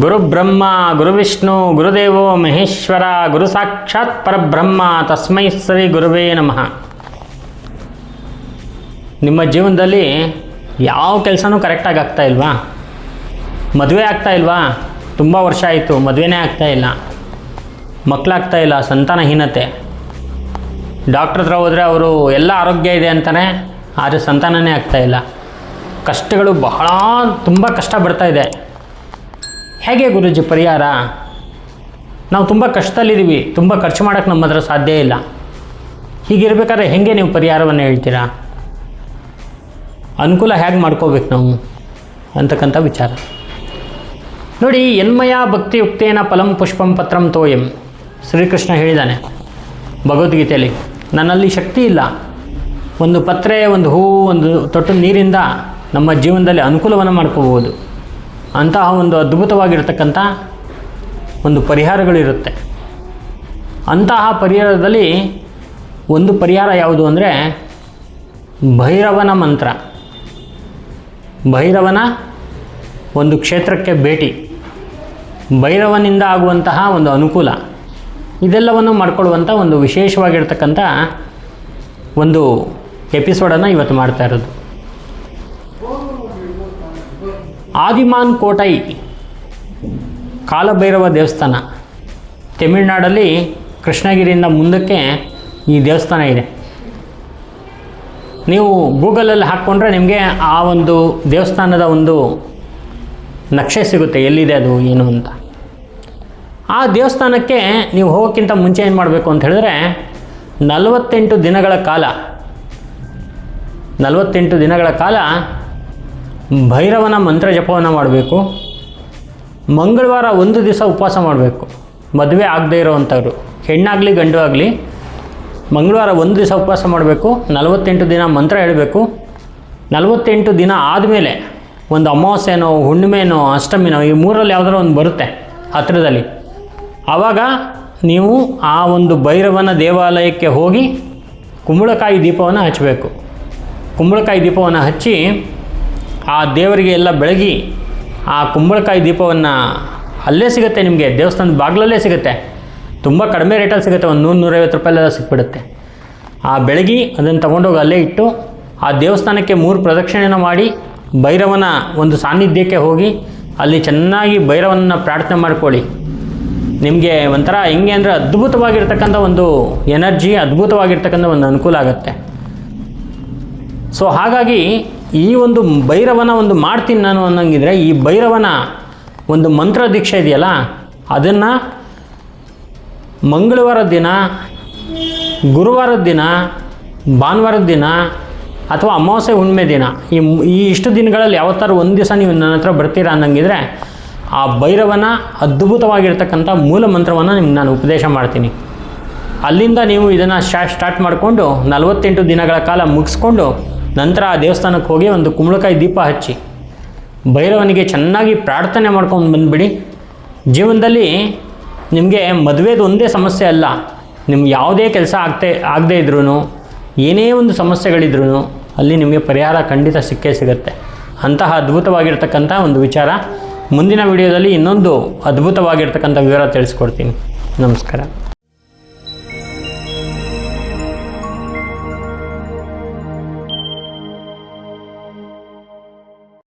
ಗುರು ಬ್ರಹ್ಮ, ಗುರು ವಿಷ್ಣು ಗುರುದೇವೋ ಮಹೇಶ್ವರ, ಗುರು ಸಾಕ್ಷಾತ್ ಪರಬ್ರಹ್ಮ, ತಸ್ಮೈ ಶ್ರೀ ಗುರುವೇ ನಮಃ. ನಿಮ್ಮ ಜೀವನದಲ್ಲಿ ಯಾವ ಕೆಲಸನೂ ಕರೆಕ್ಟಾಗಿ ಆಗ್ತಾ ಇಲ್ವಾ? ಮದುವೆ ಆಗ್ತಾ ಇಲ್ವಾ? ತುಂಬ ವರ್ಷ ಆಯಿತು, ಮದುವೆನೇ ಆಗ್ತಾ ಇಲ್ಲ. ಮಕ್ಕಳಾಗ್ತಾ ಇಲ್ಲ, ಸಂತಾನಹೀನತೆ. ಡಾಕ್ಟ್ರ್ ಹತ್ರ ಹೋದರೆ ಅವರು ಎಲ್ಲ ಆರೋಗ್ಯ ಇದೆ ಅಂತಾನೆ, ಆದರೆ ಸಂತಾನನೇ ಆಗ್ತಾ ಇಲ್ಲ. ಕಷ್ಟಗಳು ಬಹಳ, ತುಂಬ ಕಷ್ಟ ಬರ್ತಾ ಇದೆ. ಹೇಗೆ ಗುರುಜಿ ಪರಿಹಾರ? ನಾವು ತುಂಬ ಕಷ್ಟದಲ್ಲಿದ್ದೀವಿ, ತುಂಬ ಖರ್ಚು ಮಾಡೋಕ್ಕೆ ನಮ್ಮ ಹತ್ರ ಸಾಧ್ಯ ಇಲ್ಲ. ಹೀಗಿರ್ಬೇಕಾದ್ರೆ ಹೇಗೆ ನೀವು ಪರಿಹಾರವನ್ನು ಹೇಳ್ತೀರಾ? ಅನುಕೂಲ ಹೇಗೆ ಮಾಡ್ಕೋಬೇಕು ನಾವು? ಅಂತಕ್ಕಂಥ ವಿಚಾರ. ನೋಡಿ, ಎನ್ಮಯ ಭಕ್ತಿಯುಕ್ತೇನ ಫಲಂ ಪುಷ್ಪಂ ಪತ್ರಂ ತೋಯಂ. ಶ್ರೀಕೃಷ್ಣ ಹೇಳಿದ್ದಾನೆ, ಭಗವದ್ಗೀತೆಯಲ್ಲಿ, ನನ್ನಲ್ಲಿ ಶಕ್ತಿ ಇಲ್ಲ. ಒಂದು ಪತ್ರೆ, ಒಂದು ಹೂವು, ಒಂದು ತೊಟ್ಟು ನೀರಿಂದ ನಮ್ಮ ಜೀವನದಲ್ಲಿ ಅನುಕೂಲವನ್ನು ಮಾಡ್ಕೋಬೋದು ಅಂತಹ ಒಂದು ಅದ್ಭುತವಾಗಿರ್ತಕ್ಕಂಥ ಒಂದು ಪರಿಹಾರಗಳಿರುತ್ತೆ ಅಂತಹ ಪರಿಹಾರದಲ್ಲಿ ಒಂದು ಪರಿಹಾರ ಯಾವುದು ಅಂದರೆ ಭೈರವನ ಮಂತ್ರ. ಭೈರವನ ಒಂದು ಕ್ಷೇತ್ರಕ್ಕೆ ಭೇಟಿ. ಭೈರವನಿಂದ ಆಗುವಂತಹ ಒಂದು ಅನುಕೂಲ. ಇದೆಲ್ಲವನ್ನು ಮಾಡಿಕೊಳ್ಳುವಂಥ ಒಂದು ವಿಶೇಷವಾಗಿರ್ತಕ್ಕಂಥ ಒಂದು ಎಪಿಸೋಡನ್ನು ಇವತ್ತು ಮಾಡ್ತಾ ಇರೋದು. ಆದಿಮಾನ್ ಕೋಟೈ, ಕಾಲಭೈರವ ದೇವಸ್ಥಾನ. ತಮಿಳುನಾಡಲ್ಲಿ ಕೃಷ್ಣಗಿರಿಯಿಂದ ಮುಂದಕ್ಕೆ ಈ ದೇವಸ್ಥಾನ ಇದೆ. ನೀವು ಗೂಗಲಲ್ಲಿ ಹಾಕ್ಕೊಂಡ್ರೆ ನಿಮಗೆ ಆ ಒಂದು ದೇವಸ್ಥಾನದ ಒಂದು ನಕ್ಷೆ ಸಿಗುತ್ತೆ, ಎಲ್ಲಿದೆ ಅದು, ಏನು ಅಂತ. ಆ ದೇವಸ್ಥಾನಕ್ಕೆ ನೀವು ಹೋಗೋಕ್ಕಿಂತ ಮುಂಚೆ ಏನು ಮಾಡಬೇಕು ಅಂತ ಹೇಳಿದ್ರೆ, ನಲವತ್ತೆಂಟು ದಿನಗಳ ಕಾಲ, ನಲವತ್ತೆಂಟು ದಿನಗಳ ಕಾಲ ಭೈರವನ ಮಂತ್ರ ಜಪವನ್ನು ಮಾಡಬೇಕು. ಮಂಗಳವಾರ ಒಂದು ದಿವಸ ಉಪವಾಸ ಮಾಡಬೇಕು. ಮದುವೆ ಆಗದೇ ಇರೋವಂಥವ್ರು. ಹೆಣ್ಣಾಗಲಿ ಗಂಡು ಆಗಲಿ ಮಂಗಳವಾರ ಒಂದು ದಿವಸ ಉಪವಾಸ ಮಾಡಬೇಕು. ನಲವತ್ತೆಂಟು ದಿನ ಮಂತ್ರ ಹೇಳಬೇಕು. ನಲವತ್ತೆಂಟು ದಿನ ಆದಮೇಲೆ ಒಂದು ಅಮಾವಾಸ್ಯೆನೋ, ಹುಣ್ಣಿಮೆನೋ, ಅಷ್ಟಮಿನೋ ಈ ಮೂರಲ್ಲಿ ಯಾವುದಾದ್ರು ಒಂದು ಬರುತ್ತೆ ಹತ್ತಿರದಲ್ಲಿ ಆವಾಗ ನೀವು ಆ ಒಂದು ಭೈರವನ ದೇವಾಲಯಕ್ಕೆ ಹೋಗಿ ಕುಂಬಳಕಾಯಿ ದೀಪವನ್ನು ಹಚ್ಚಬೇಕು ಕುಂಬಳಕಾಯಿ ದೀಪವನ್ನು ಹಚ್ಚಿ ಆ ದೇವರಿಗೆ ಎಲ್ಲ ಬೆಳಗಿ ಆ ಕುಂಬಳಕಾಯಿ ದೀಪವನ್ನು ಅಲ್ಲೇ ಸಿಗುತ್ತೆ ನಿಮಗೆ, ದೇವಸ್ಥಾನದ ಬಾಗಿಲಲ್ಲೇ ಸಿಗುತ್ತೆ. ತುಂಬ ಕಡಿಮೆ ರೇಟಲ್ಲಿ ಸಿಗುತ್ತೆ, ಒಂದು ನೂರು, ನೂರೈವತ್ತು ರೂಪಾಯಲ್ಲೆಲ್ಲ ಸಿಕ್ಬಿಡುತ್ತೆ. ಆ ಬೆಳಗಿ ಅದನ್ನು ತೊಗೊಂಡೋಗಿ ಅಲ್ಲೇ ಇಟ್ಟು ಆ ದೇವಸ್ಥಾನಕ್ಕೆ ಮೂರು ಪ್ರದಕ್ಷಿಣೆಯನ್ನು ಮಾಡಿ ಭೈರವನ ಒಂದು ಸಾನ್ನಿಧ್ಯಕ್ಕೆ ಹೋಗಿ ಅಲ್ಲಿ ಚೆನ್ನಾಗಿ ಭೈರವನನ್ನ ಪ್ರಾರ್ಥನೆ ಮಾಡ್ಕೊಳ್ಳಿ. ನಿಮಗೆ ಒಂಥರ ಹೆಂಗೆ ಅಂದರೆ ಅದ್ಭುತವಾಗಿರ್ತಕ್ಕಂಥ ಒಂದು ಎನರ್ಜಿ, ಅದ್ಭುತವಾಗಿರ್ತಕ್ಕಂಥ ಒಂದು ಅನುಕೂಲ ಆಗುತ್ತೆ. ಸೊ ಹಾಗಾಗಿ ಈ ಒಂದು ಭೈರವನ ಒಂದು ಮಾಡ್ತೀನಿ ನಾನು ಅನ್ನಂಗಿದ್ರೆ, ಈ ಭೈರವನ ಒಂದು ಮಂತ್ರ ದೀಕ್ಷೆ ಇದೆಯಲ್ಲ, ಅದನ್ನು ಮಂಗಳವಾರ ದಿನ ಗುರುವಾರದ ದಿನ ಭಾನುವಾರದ ದಿನ ಅಥವಾ ಅಮಾವಾಸ್ಯೆ ಹುಣ್ಣಿಮೆ ದಿನ, ಈ ಈ ಇಷ್ಟು ದಿನಗಳಲ್ಲಿ ಯಾವತ್ತಾರು ಒಂದು ದಿವಸ ನೀವು ನನ್ನ ಹತ್ರ ಬರ್ತೀರಾ ಅನ್ನಂಗಿದ್ರೆ, ಆ ಭೈರವನ ಅದ್ಭುತವಾಗಿರ್ತಕ್ಕಂಥ ಮೂಲ ಮಂತ್ರವನ್ನು ನಿಮ್ಗೆ ನಾನು ಉಪದೇಶ ಮಾಡ್ತೀನಿ. ಅಲ್ಲಿಂದ ನೀವು ಇದನ್ನು ಸ್ಟಾರ್ಟ್ ಮಾಡಿಕೊಂಡು ನಲವತ್ತೆಂಟು ದಿನಗಳ ಕಾಲ ಮುಗಿಸ್ಕೊಂಡು ನಂತರ ಆ ದೇವಸ್ಥಾನಕ್ಕೆ ಹೋಗಿ ಒಂದು ಕುಂಬಳಕಾಯಿ ದೀಪ ಹಚ್ಚಿ ಭೈರವನಿಗೆ ಚೆನ್ನಾಗಿ ಪ್ರಾರ್ಥನೆ ಮಾಡ್ಕೊಂಡು ಬಂದುಬಿಡಿ. ಜೀವನದಲ್ಲಿ ನಿಮಗೆ ಮದುವೆದು ಒಂದೇ ಸಮಸ್ಯೆ ಅಲ್ಲ. ನಿಮ್ಗೆ ಯಾವುದೇ ಕೆಲಸ ಆಗ್ತೇ, ಆಗದೇ ಇದ್ರೂ ಏನೇ ಒಂದು ಸಮಸ್ಯೆಗಳಿದ್ರೂ ಅಲ್ಲಿ ನಿಮಗೆ ಪರಿಹಾರ ಖಂಡಿತ ಸಿಕ್ಕೇ ಸಿಗುತ್ತೆ. ಅಂತಹ ಅದ್ಭುತವಾಗಿರ್ತಕ್ಕಂಥ ಒಂದು ವಿಚಾರ. ಮುಂದಿನ ವಿಡಿಯೋದಲ್ಲಿ ಇನ್ನೊಂದು ಅದ್ಭುತವಾಗಿರ್ತಕ್ಕಂಥ ವಿವರ ತಿಳಿಸ್ಕೊಡ್ತೀನಿ. ನಮಸ್ಕಾರ.